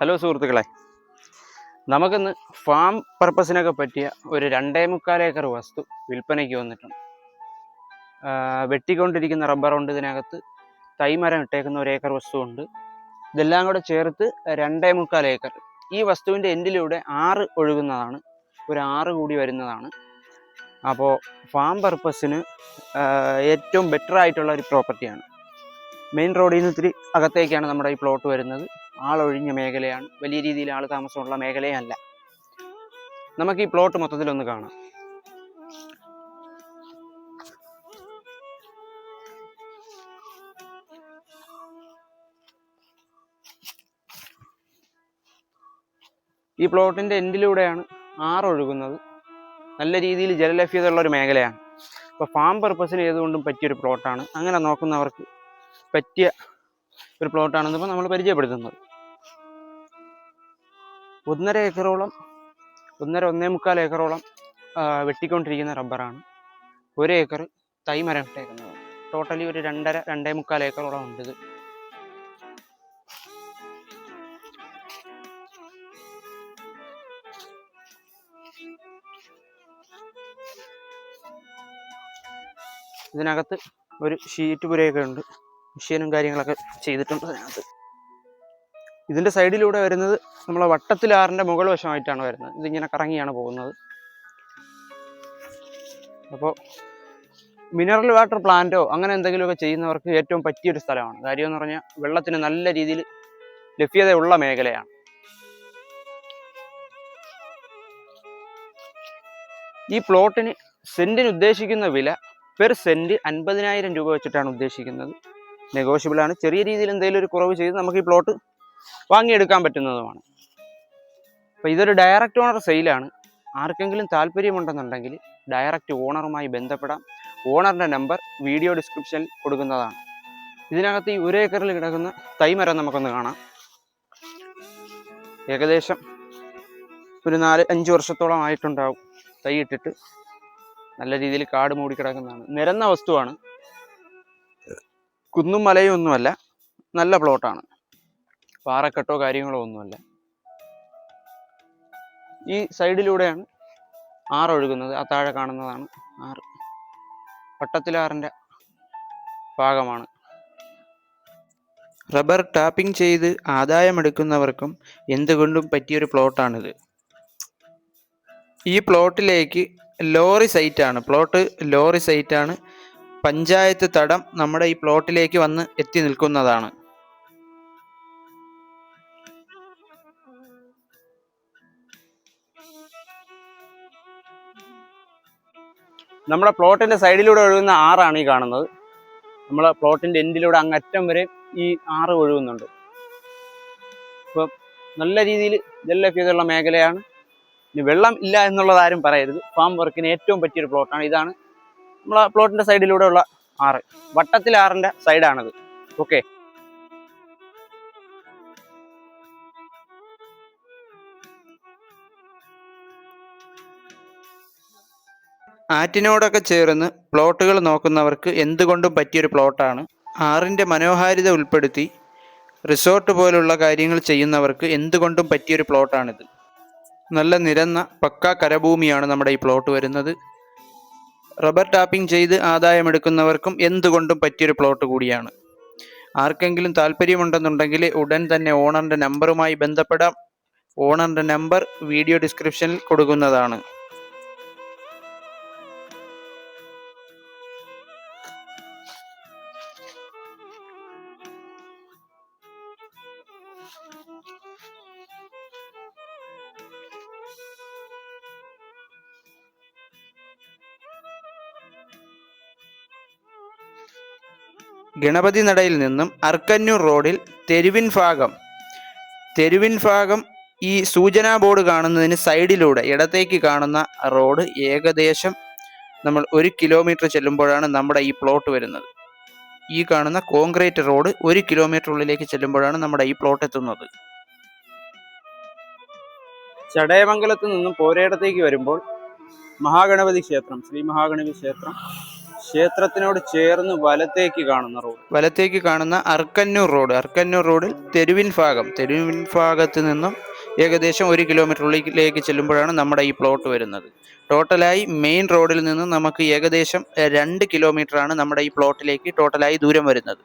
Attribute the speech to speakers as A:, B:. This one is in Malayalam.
A: ഹലോ സുഹൃത്തുക്കളെ. നമുക്കിന്ന് ഫാം പർപ്പസിനൊക്കെ പറ്റിയ ഒരു രണ്ടേ മുക്കാൽ ഏക്കർ വസ്തു വിൽപ്പനയ്ക്ക് വന്നിട്ടുണ്ട്. വെട്ടിക്കൊണ്ടിരിക്കുന്ന റബ്ബറുണ്ട് ഇതിനകത്ത് തൈമരം ഇട്ടേക്കുന്ന ഒരു ഏക്കർ വസ്തു ഉണ്ട് ഇതെല്ലാം കൂടെ ചേർത്ത് രണ്ടേ മുക്കാൽ ഏക്കർ. ഈ വസ്തുവിന്റെ എൻഡിലൂടെ ആറ് ഒഴുകുന്നതാണ്. ഒരു ആറ് കൂടി വരുന്നതാണ്. അപ്പോൾ ഫാം പർപ്പസിന് ഏറ്റവും ബെറ്റർ ആയിട്ടുള്ള ഒരു പ്രോപ്പർട്ടിയാണ് മെയിൻ റോഡിൽ നിന്ന് ഇത്തിരി അകത്തേക്കാണ് നമ്മുടെ ഈ പ്ലോട്ട് വരുന്നത്. ആളൊഴിഞ്ഞ മേഖലയാണ്. വലിയ രീതിയിൽ ആൾ താമസമുള്ള മേഖലയല്ല. നമുക്ക് ഈ പ്ലോട്ട് മൊത്തത്തിലൊന്ന് കാണാം. ഈ പ്ലോട്ടിന്റെ എൻഡിലൂടെയാണ് ആറൊഴുകുന്നത് നല്ല രീതിയിൽ ജലലഭ്യതയുള്ള ഒരു മേഖലയാണ്. അപ്പോൾ ഫാം പർപ്പസിന് ഏതുകൊണ്ടും പറ്റിയൊരു പ്ലോട്ടാണ് അങ്ങനെ നോക്കുന്നവർക്ക് പറ്റിയ ഒരു പ്ലോട്ടാണെന്നിപ്പോൾ നമ്മൾ പരിചയപ്പെടുത്തുന്നത്. ഒന്നര ഏക്കറോളം ഒന്നര ഒന്നേ മുക്കാൽ ഏക്കറോളം വെട്ടിക്കൊണ്ടിരിക്കുന്ന റബ്ബറാണ്. ഒരു ഏക്കർ തൈ മരം ഇട്ടേക്കുന്നത്. ടോട്ടലി ഒരു രണ്ടര രണ്ടേ മുക്കാൽ ഏക്കറോളം ഉണ്ട് ഇത്. ഇതിനകത്ത് ഒരു ഷീറ്റ് പുരയൊക്കെ ഉണ്ട്. മെഷീനും കാര്യങ്ങളൊക്കെ ചെയ്തിട്ടുണ്ട് അതിനകത്ത്. ഇതിന്റെ സൈഡിലൂടെ വരുന്നത് നമ്മളെ വട്ടത്തിലാറിന്റെ മുകൾ വശമായിട്ടാണ് വരുന്നത്. ഇതിങ്ങനെ കറങ്ങിയാണ് പോകുന്നത്. അപ്പോൾ മിനറൽ വാട്ടർ പ്ലാന്റോ അങ്ങനെ എന്തെങ്കിലുമൊക്കെ ചെയ്യുന്നവർക്ക് ഏറ്റവും പറ്റിയൊരു സ്ഥലമാണ്. കാര്യം എന്ന് പറഞ്ഞാൽ വെള്ളത്തിന് നല്ല രീതിയിൽ ലഭ്യതയുള്ള മേഖലയാണ്. ഈ പ്ലോട്ടിന് സെന്റിന് ഉദ്ദേശിക്കുന്ന വില പെർ സെന്റ് അൻപതിനായിരം രൂപ വെച്ചിട്ടാണ് ഉദ്ദേശിക്കുന്നത്. നെഗോഷ്യബിൾ ആണ് ചെറിയ രീതിയിൽ എന്തെങ്കിലും ഒരു കുറവ് ചെയ്ത് നമുക്ക് ഈ പ്ലോട്ട് വാങ്ങിയെടുക്കാൻ പറ്റുന്നതുമാണ്. അപ്പോൾ ഇതൊരു ഡയറക്റ്റ് ഓണർ സെയിലാണ് ആർക്കെങ്കിലും താല്പര്യമുണ്ടെന്നുണ്ടെങ്കിൽ ഡയറക്റ്റ് ഓണറുമായി ബന്ധപ്പെടാം. ഓണറിന്റെ നമ്പർ വീഡിയോ ഡിസ്ക്രിപ്ഷനിൽ കൊടുക്കുന്നതാണ്. ഇതിനകത്ത് ഈ ഒരു ഏക്കറിൽ കിടക്കുന്ന തൈമരം നമുക്കൊന്ന് കാണാം. ഏകദേശം ഒരു നാല് അഞ്ച് വർഷത്തോളം ആയിട്ടുണ്ടാവും. തൈ ഇട്ടിട്ട് നല്ല രീതിയിൽ കാട് മൂടി കിടക്കുന്നതാണ്. നിരന്ന വസ്തുവാണ്. കുന്നും മലയും ഒന്നുമല്ല നല്ല പ്ലോട്ടാണ് പാറക്കെട്ടോ കാര്യങ്ങളോ ഒന്നുമല്ല. ഈ സൈഡിലൂടെയാണ് ആറൊഴുകുന്നത് ആ താഴെ കാണുന്നതാണ് ആറ്. വട്ടത്തിലാറിന്റെ ഭാഗമാണ്. റബ്ബർ ടാപ്പിംഗ് ചെയ്ത് ആദായമെടുക്കുന്നവർക്കും എന്തുകൊണ്ടും പറ്റിയൊരു പ്ലോട്ടാണിത്. ഈ പ്ലോട്ടിലേക്ക് ലോറി സൈറ്റാണ്. പ്ലോട്ട് ലോറി സൈറ്റാണ്. പഞ്ചായത്ത് തടം നമ്മുടെ ഈ പ്ലോട്ടിലേക്ക് വന്ന് എത്തി നിൽക്കുന്നതാണ്. നമ്മുടെ പ്ലോട്ടിന്റെ സൈഡിലൂടെ ഒഴുകുന്ന ആറാണ് ഈ കാണുന്നത്. നമ്മളെ പ്ലോട്ടിന്റെ എൻഡിലൂടെ അങ്ങറ്റം വരെ ഈ ആറ് ഒഴുകുന്നുണ്ട്. അപ്പോൾ നല്ല രീതിയിൽ ജലലഭ്യതയുള്ള മേഖലയാണ്. ഇനി വെള്ളം ഇല്ല എന്നുള്ളത് ആരും പറയരുത്. ഫാം വർക്കിന് ഏറ്റവും പറ്റിയൊരു പ്ലോട്ടാണ്. ഇതാണ് നമ്മളെ പ്ലോട്ടിന്റെ സൈഡിലൂടെയുള്ള ആറ്. വട്ടത്തിൽ ആറിന്റെ സൈഡാണത് ഓക്കെ ആറ്റിനോടൊക്കെ ചേർന്ന് പ്ലോട്ടുകൾ നോക്കുന്നവർക്ക് എന്തുകൊണ്ടും പറ്റിയൊരു പ്ലോട്ടാണ്. ആറിന്റെ മനോഹാരിത ഉൾപ്പെടുത്തി റിസോർട്ട് പോലുള്ള കാര്യങ്ങൾ ചെയ്യുന്നവർക്ക് എന്തുകൊണ്ടും പറ്റിയൊരു പ്ലോട്ടാണിത്. നല്ല നിരന്ന പക്കാ കരഭൂമിയാണ് നമ്മുടെ ഈ പ്ലോട്ട് വരുന്നത്. റബ്ബർ ടാപ്പിംഗ് ചെയ്ത് ആദായമെടുക്കുന്നവർക്കും എന്തുകൊണ്ടും പറ്റിയൊരു പ്ലോട്ട് കൂടിയാണ്. ആർക്കെങ്കിലും താല്പര്യമുണ്ടെന്നുണ്ടെങ്കിൽ ഉടൻ തന്നെ ഓണറിന്റെ നമ്പറുമായി ബന്ധപ്പെടാം. ഓണറിന്റെ നമ്പർ വീഡിയോ ഡിസ്ക്രിപ്ഷനിൽ കൊടുക്കുന്നതാണ്. ഗണപതി നടയിൽ നിന്നും അർക്കന്നൂർ റോഡിൽ തെരുവിൻ ഭാഗം. തെരുവിൻ ഭാഗം ഈ സൂചനാ ബോർഡ് കാണുന്നതിന് സൈഡിലൂടെ ഇടത്തേക്ക് കാണുന്ന റോഡ് ഏകദേശം നമ്മൾ ഒരു കിലോമീറ്റർ ചെല്ലുമ്പോഴാണ് നമ്മുടെ ഈ പ്ലോട്ട് വരുന്നത്. ഈ കാണുന്ന കോൺക്രീറ്റ് റോഡ് ഒരു കിലോമീറ്റർ ഉള്ളിലേക്ക് ചെല്ലുമ്പോഴാണ് നമ്മുടെ ഈ പ്ലോട്ട് എത്തുന്നത്. ചടയമംഗലത്ത് നിന്നും പോരേടത്തേക്ക് വരുമ്പോൾ മഹാഗണപതി ക്ഷേത്രം ശ്രീ മഹാഗണപതി ക്ഷേത്രം ക്ഷേത്രത്തിനോട് ചേർന്ന് വലത്തേക്ക് കാണുന്ന റോഡ്. വലത്തേക്ക് കാണുന്ന അർക്കന്നൂർ റോഡ്. അർക്കന്നൂർ റോഡിൽ തെരുവിൻ ഭാഗം തെരുവിൻ ഭാഗത്ത് നിന്നും ഏകദേശം ഒരു കിലോമീറ്റർ ഉള്ളിലേക്ക് ചെല്ലുമ്പോഴാണ് നമ്മുടെ ഈ പ്ലോട്ട് വരുന്നത്. ടോട്ടലായി മെയിൻ റോഡിൽ നിന്ന് നമുക്ക് ഏകദേശം രണ്ട് കിലോമീറ്ററാണ് നമ്മുടെ ഈ പ്ലോട്ടിലേക്ക് ടോട്ടലായി ദൂരം വരുന്നത്.